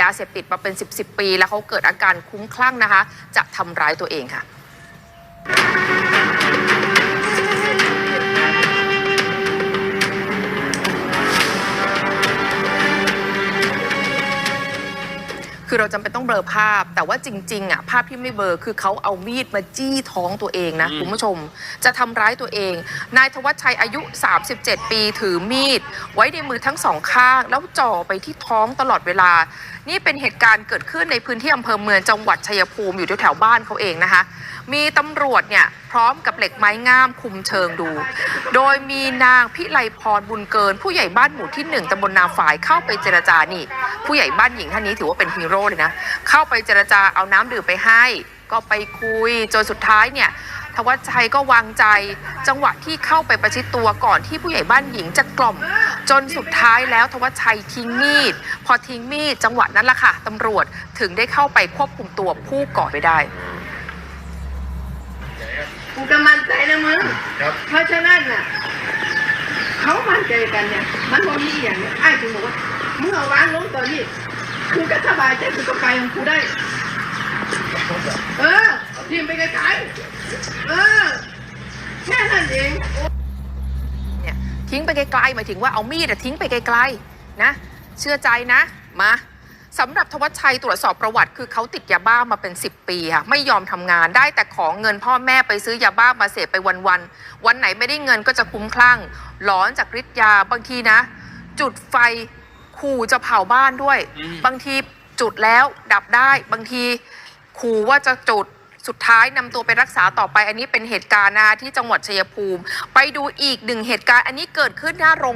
ยาเสพติดมาเป็น 10บสปี แล้วเขาเกิดอาการคุ้มคลั่งนะคะ จะทำร้ายตัวเองค่ะ คือเราจำเป็นต้องเบลอภาพ แต่ว่าจริงๆอะภาพที่ไม่เบลอคือเขาเอามีดมาจี้ท้องตัวเองนะอืมคุณผู้ชม จะทำร้ายตัวเอง นายธวัชชัยอายุ 37 ปีถือมีด ไว้ในมือทั้งสองข้าง แล้วจ่อไปที่ท้องตลอดเวลา นี่เป็นเหตุการณ์เกิดขึ้นในพื้นที่อำเภอเมืองจังหวัดชัยภูมิอยู่แถวๆบ้านเขาเองนะคะ มีตำรวจเนี่ยพร้อมกับเหล็กไม้งามคุมเชิงดู โดยมีนางพิไลพรบุญเกิน ผู้ใหญ่บ้านหมู่ที่หนึ่งตำบลนาฝายเข้าไปเจรจานี่ ผู้ใหญ่บ้านหญิงท่านนี้ถือว่าเป็นฮีโร่เลยนะ เข้าไปเจรจาเอาน้ำดื่มไปให้ ก็ไปคุยจนสุดท้ายเนี่ยทวัชชัยก็วางใจจังหวะที่เข้าไปประชิดตัวก่อนที่ผู้ใหญ่บ้านหญิงจะกล่อม จนสุดท้ายแล้วทวัชชัยทิ้งมีด พอทิ้งมีดจังหวะนั้นล่ะค่ะตำรวจถึงได้เข้าไปควบคุมตัวผู้ก่อไปได้กูก็มั่นใจนะมึงเพราะฉะนั้นน่ะเขามั่นใจกันเนี่ยมันบ่มีอย่างเนี่ยไอ้ายถึงบอกว่ามึงเอาวางลงตอนนี้ กูก็สบายใจกูก็ไปของกูได้ เออทิมไปไกลๆเออ แค่นั้นเอง เนี่ยทิ้งไปไกลๆหมายถึงว่าเอามีดอะทิ้งไปไกลๆนะ เชื่อใจนะ มาสำหรับทวัชชัยตรวจสอบประวัติ คือเขาติดยาบ้ามาเป็น 10 ปีค่ะไม่ยอมทำงานได้แต่ของเงินพ่อแม่ไปซื้อยาบ้ามาเสพไปวันๆวันไหนไม่ได้เงินก็จะคลุ้มคลั่ง หลอนจากฤทธิ์ยาบางทีนะ จุดไฟ ขู่จะเผาบ้านด้วย อืม บางทีจุดแล้วดับได้ บางทีขู่ว่าจะจุดสุดท้ายนำตัวไปรักษาต่อไปอันนี้เป็นเหตุการณ์นะคะที่จังหวัดชัยภูมิ ไปดูอีกหนึ่งเหตุการณ์อันนี้เกิดขึ้นหน้าโรง